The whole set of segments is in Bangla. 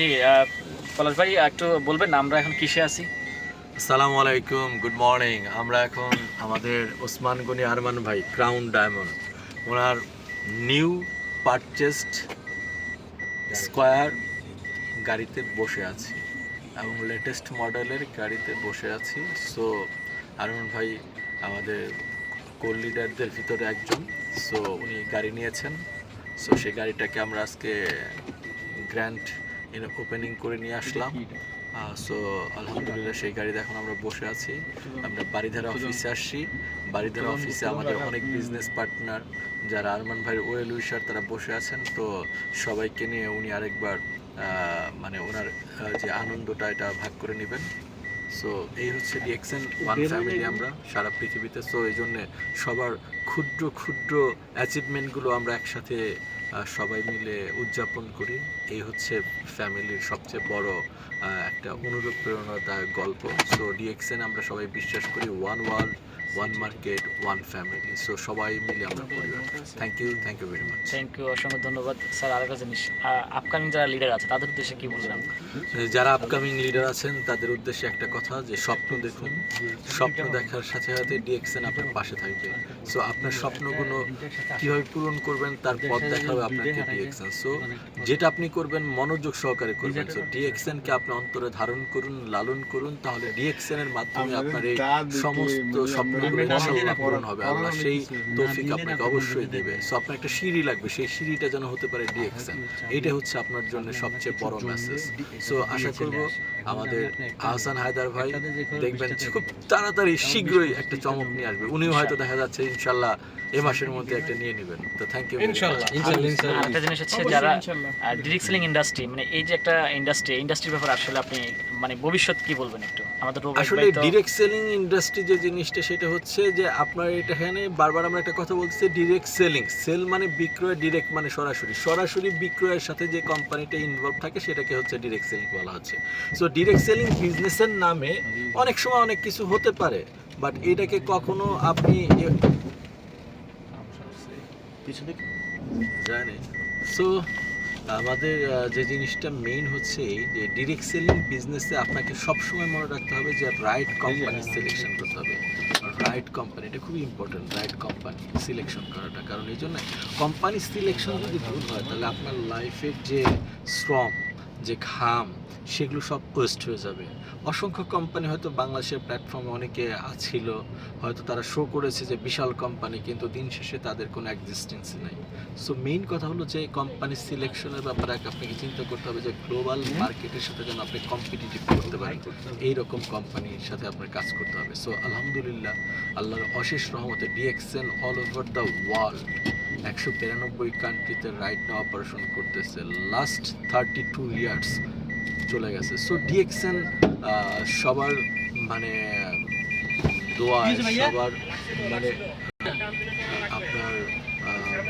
জি পলাশ ভাই, একটু বলবেন, আমরা এখন কিসে আছি? আসসালামু আলাইকুম গুড মর্নিং আমরা এখন আমাদের ওসমান গনি আরমান ভাই crown diamond owner new purchased square গাড়িতে বসে আছি এবং লেটেস্ট মডেলের গাড়িতে বসে আছি। সো আরমান ভাই আমাদের কোল লিডারদের ভিতরে একজন। সো উনি গাড়ি নিয়েছেন। সো সেই গাড়িটাকে আমরা আজকে গ্র্যান্ড ওপেনিং করে নিয়ে আসলাম। সো আলহামদুলিল্লাহ সেই গাড়িতে এখন আমরা বসে আছি। আমরা বাড়িধারা অফিসে আসছি। বাড়িধারা অফিসে আমাদের অনেক বিজনেস পার্টনার যারা আরমান ভাইয়ের ওয়েল উইশার তারা বসে আছেন। তো সবাইকে নিয়ে উনি আরেকবার মানে ওনার যে আনন্দটা এটা ভাগ করে নেবেন। সো এই হচ্ছে ডিএক্সএন ওয়ান ফ্যামিলি আমরা সারা পৃথিবীতে। সো এই জন্যে সবার ক্ষুদ্র ক্ষুদ্র অ্যাচিভমেন্টগুলো আমরা একসাথে সবাই মিলে উদযাপন করি। এই হচ্ছে ফ্যামিলির সবচেয়ে বড় একটা অনুরূপ প্রেরণাদায়ক গল্প সো ডিএক্সএন আমরা সবাই বিশ্বাস করি one world one market one family so সবাই মিলে আমরা পরিবার। Thank you thank you very much thank you অসংখ্য ধন্যবাদ। স্যার আরেকটা জিনিস আপকামিং যারা লিডার আছে তাদের উদ্দেশ্যে কি বলবেন যারা আপকামিং লিডার আছেন তাদের উদ্দেশ্যে একটা কথা যে স্বপ্ন দেখুন। স্বপ্ন দেখার সাথে সাথে ডিএক্সএন আপনার পাশে থাকবে। সো আপনার স্বপ্নগুলো কীভাবে পূরণ করবেন তার পথ দেখাবে আপনাকে ডিএক্সএন সো যেটা আপনি করবেন মনোযোগ সহকারে করবেন। সো ডিএক্সএন কে আপনি অন্তরে ধারণ করুন লালন করুন তাহলে ডিএক্সএন এর মাধ্যমে আপনার এই সমস্ত ইনশাআল্লাহ পূরণ হবে আল্লাহ সেই তৌফিক আপনাকে অবশ্যই দেবে। সো আপনার একটা সিঁড়ি লাগবে সেই সিঁড়িটা যেন হতে পারে ডিএক্সএন এইটা হচ্ছে আপনার জন্য সবচেয়ে বড় মেসেজ সো আশা করব আমাদের আহসান হায়দার ভাই দেখবেন খুব তাড়াতাড়ি শীঘ্রই একটা চমক নিয়ে আসবে। উনিও হয়তো দেখা যাচ্ছে ইনশাল্লাহ এ মাসের মধ্যে একটা নিয়ে নেবেন। তো থ্যাংক ইউ আরেকটা জিনিস হচ্ছে যারা ডিরেক্ট সেলিং ইন্ডাস্ট্রি মানে এই যে একটা ইন্ডাস্ট্রি ইন্ডাস্ট্রির ব্যাপারে আসলে আপনি মানে ভবিষ্যৎ কি বলবেন একটু? আমাদের আসলে ভাই ডিরেক্ট সেলিং ইন্ডাস্ট্রি যে জিনিসটা সেটা হচ্ছে যে আপনার এখানে বারবার আমরা একটা কথা বলছি ডিরেক্ট সেলিং সেল মানে বিক্রয় ডিরেক্ট মানে সরাসরি। সরাসরি বিক্রয়ের সাথে যে কোম্পানিটা ইনভলভ থাকে সেটাকে হচ্ছে ডিরেক্ট সেলিং বলা হচ্ছে। সো ডিরেক্ট সেলিং বিজনেসের নামে অনেক সময় অনেক কিছু হতে পারে বাট এটাকে কখনো আপনি জানি। সো আমাদের যে জিনিসটা মেইন হচ্ছে এই যে ডিরেক্ট সেলিং বিজনেসে আপনাকে সবসময় মনে রাখতে হবে যে রাইট কোম্পানি সিলেকশন করতে হবে। রাইট কোম্পানি এটা খুবই ইম্পর্টেন্ট রাইট কোম্পানি সিলেকশন করাটা। কারণ এই জন্য কোম্পানি সিলেকশন যদি ভুল হয় তাহলে আপনার লাইফের যে শ্রম যে ঘাম সেগুলো সব ওয়েস্ট হয়ে যাবে। অসংখ্য কোম্পানি হয়তো বাংলাদেশের প্ল্যাটফর্মে অনেকে ছিল হয়তো তারা শো করেছে যে বিশাল কোম্পানি কিন্তু দিন শেষে তাদের কোনো এক্সিস্টেন্স নেই। সো মেইন কথা হলো যে কোম্পানি সিলেকশনের ব্যাপারে আপনাকে চিন্তা করতে হবে যে গ্লোবাল মার্কেটের সাথে যেন আপনি কম্পিটিটিভ করতে পারেন। এইরকম কোম্পানির সাথে আপনার কাজ করতে হবে। সো আলহামদুলিল্লাহ আল্লাহর অশেষ রহমতে DXN all over the world একশো তিরানব্বই কান্ট্রিতে রাইট না অপারেশন করতেছে। লাস্ট থার্টি টু ইয়ার্স চলে গেছে। সো ডিএক্সএন সবার মানে দোয়া সবার মানে আপনার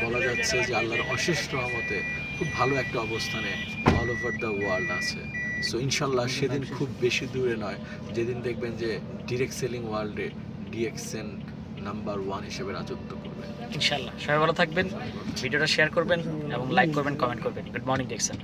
বলা যাচ্ছে যে আল্লাহর অশেষ রহমতে খুব ভালো একটা অবস্থানে অল ওভার দ্য ওয়ার্ল্ড আছে। সো ইনশাল্লাহ সেদিন খুব বেশি দূরে নয়। যেদিন দেখবেন যে ডিরেক্ট সেলিং ওয়ার্ল্ডে ডিএক্সএন নাম্বার ওয়ান হিসেবে রাজত্ব করবে ইনশাল্লাহ সবাই ভালো থাকবেন, ভিডিওটা শেয়ার করবেন এবং লাইক করবেন কমেন্ট করবেন। গুড মর্নিং দেখছেন